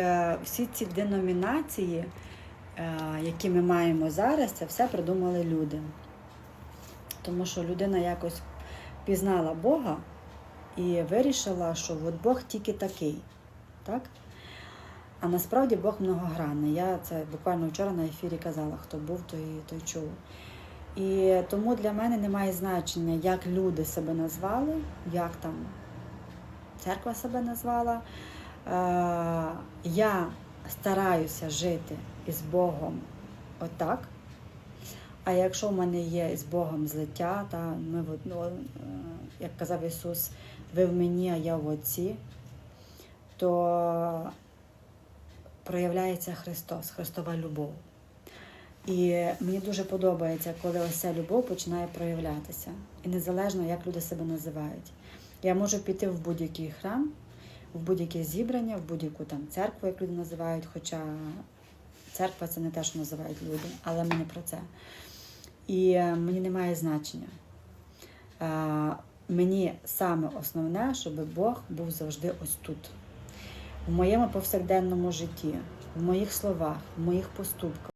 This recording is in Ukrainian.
Е, Всі ці деномінації, е, які ми маємо зараз, це все придумали люди. Тому що людина якось пізнала Бога і вирішила, що от Бог тільки такий. Так? А насправді Бог многогранний. Я це буквально вчора на ефірі казала, хто був, той, той чув. І тому для мене немає значення, як люди себе назвали, як там церква себе назвала. Я стараюся жити із Богом отак. А якщо в мене є з Богом злиття, та ми в е, як казав Ісус, ви в мені, а я в Отці, то проявляється Христос, Христова любов. І мені дуже подобається, коли ось ця любов починає проявлятися. І незалежно, як люди себе називають. Я можу піти в будь-який храм, в будь-яке зібрання, в будь-яку там церкву, як люди називають, хоча церква це не те, що називають люди, але ми не про це. І е, мені немає значення. Е, Мені саме основне, щоб Бог був завжди ось тут, в моєму повсякденному житті, в моїх словах, в моїх поступках.